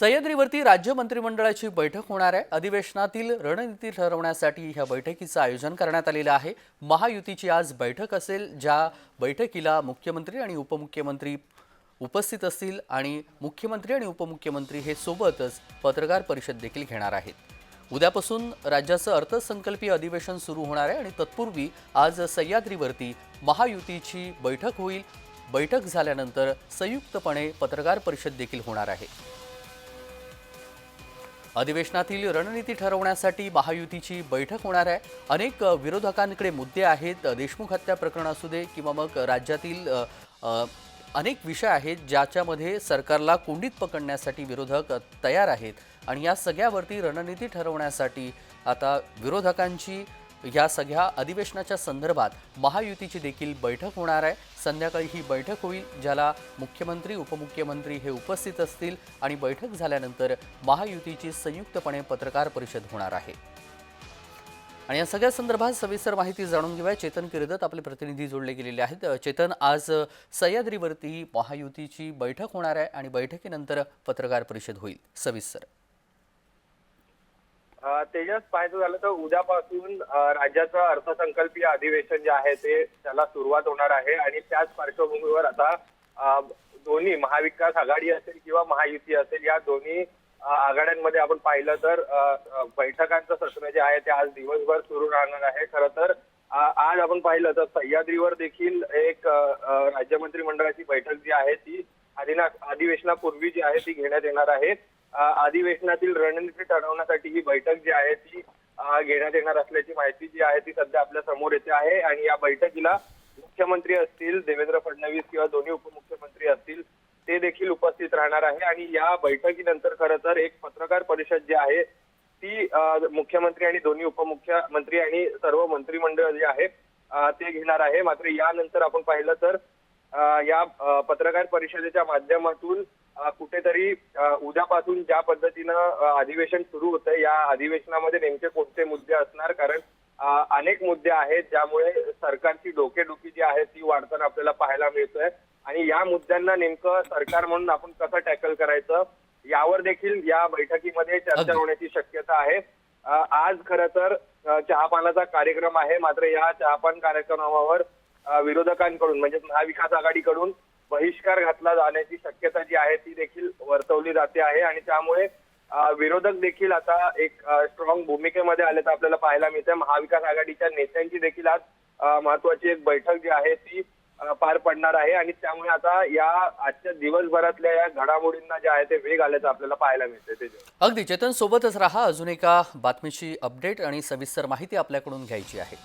सह्याद्रीवरती राज्य मंत्रिमंडळाची बैठक होणार आहे. अधिवेशनातील रणनीती ठरवण्यासाठी ह्या बैठकीचं आयोजन करण्यात आलेलं आहे. महायुतीची आज बैठक असेल ज्या बैठकीला मुख्यमंत्री आणि उपमुख्यमंत्री उपस्थित असतील आणि मुख्यमंत्री आणि उपमुख्यमंत्री हे सोबतच पत्रकार परिषद देखील घेणार आहेत. उद्यापासून राज्याचं अर्थसंकल्पीय अधिवेशन सुरू होणार आहे आणि तत्पूर्वी आज सह्याद्रीवरती महायुतीची बैठक होईल. बैठक झाल्यानंतर संयुक्तपणे पत्रकार परिषद देखील होणार आहे. अधिवेशनातील रणनीती ठरवण्यासाठी महायुतीची बैठक होणार आहे. अनेक विरोधकांकडे मुद्दे आहेत. देशमुख हत्या प्रकरण असू दे किंवा मग राज्यातील अनेक विषय आहेत ज्याच्यामध्ये सरकारला कोंडीत पकडण्यासाठी विरोधक तयार आहेत. आणि या सगळ्यावरती रणनीती ठरवण्यासाठी आता विरोधकांची या सगळ्या अधिवेशनाच्या संदर्भात महायुतीची देखील बैठक होणार आहे. संध्याकाळी ही बैठक होईल ज्याला मुख्यमंत्री उपमुख्यमंत्री हे उपस्थित असतील आणि बैठक झाल्यानंतर महायुतीची संयुक्तपणे पत्रकार परिषद होणार आहे. आणि या सगळ्या संदर्भात सविस्तर माहिती जाणून घेऊया. चेतन किर्दत आपले प्रतिनिधी जोडले गेलेले आहेत. चेतन आज सह्याद्रीवरती महायुतीची बैठक होणार आहे आणि बैठकीनंतर पत्रकार परिषद होईल. सविस्तर. तेजस पाहायचं झालं तर उद्यापासून राज्याचं अर्थसंकल्पीय अधिवेशन जे आहे ते त्याला सुरुवात होणार आहे आणि त्याच पार्श्वभूमीवर आता दोन्ही महाविकास आघाडी असेल किंवा महायुती असेल या दोन्ही आघाड्यांमध्ये आपण पाहिलं तर बैठकांचं सत्र जे आहे ते आज दिवसभर सुरू राहणार आहे. खरं तर आज आपण पाहिलं तर सह्याद्रीवर देखील एक राज्य मंत्रिमंडळाची बैठक जी आहे ती अधिना अधिवेशनापूर्वी जी आहे ती घेण्यात येणार आहे. अधिवेशनातील रणनीती ठरवण्यासाठी ही बैठक जी आहे ती घेण्यात येणार असल्याची माहिती जी आहे ती सध्या आपल्यासमोर येते आहे. आणि या बैठकीला मुख्यमंत्री असतील देवेंद्र फडणवीस किंवा दोन्ही उपमुख्यमंत्री असतील ते देखील उपस्थित राहणार आहे. आणि या बैठकीनंतर खरं तर एक पत्रकार परिषद जी आहे ती मुख्यमंत्री आणि दोन्ही उपमुख्यमंत्री आणि सर्व मंत्रिमंडळ जे आहे ते घेणार आहे. मात्र यानंतर आपण पाहिलं तर या पत्रकार परिषदेच्या माध्यमातून कुठेतरी उद्यापासून ज्या पद्धतीनं अधिवेशन सुरू होतंय या अधिवेशनामध्ये नेमके कोणते मुद्दे असणार? कारण अनेक मुद्दे आहेत ज्यामुळे सरकारची डोकेडुखी जी आहे ती वाढताना आपल्याला पाहायला मिळतोय. आणि या मुद्द्यांना नेमकं सरकार म्हणून आपण कसं टॅकल करायचं? यावर देखील या बैठकीमध्ये चर्चा. होण्याची शक्यता आहे. आज खरं तर चहापानाचा कार्यक्रम आहे. मात्र या चहापान कार्यक्रमावर विरोधकांकडून म्हणजे महाविकास आघाडीकडून बहिष्कार घातला जाण्याची शक्यता जी आहे ती देखील वर्तवली जाते आहे. आणि त्यामुळे विरोधक देखील आता एक स्ट्रॉंग भूमिकेमध्ये आल्याचं आपल्याला पाहायला मिळतंय. महाविकास आघाडीच्या नेत्यांची देखील आज महत्वाची एक बैठक जी आहे ती पार पडणार आहे. आणि त्यामुळे आता या आजच्या दिवसभरातल्या या घडामोडींना जे आहे ते वेग आल्याचं आपल्याला पाहायला मिळते अगदी. चेतन सोबतच राहा. अजून एका बातमीची अपडेट आणि सविस्तर माहिती आपल्याकडून घ्यायची आहे.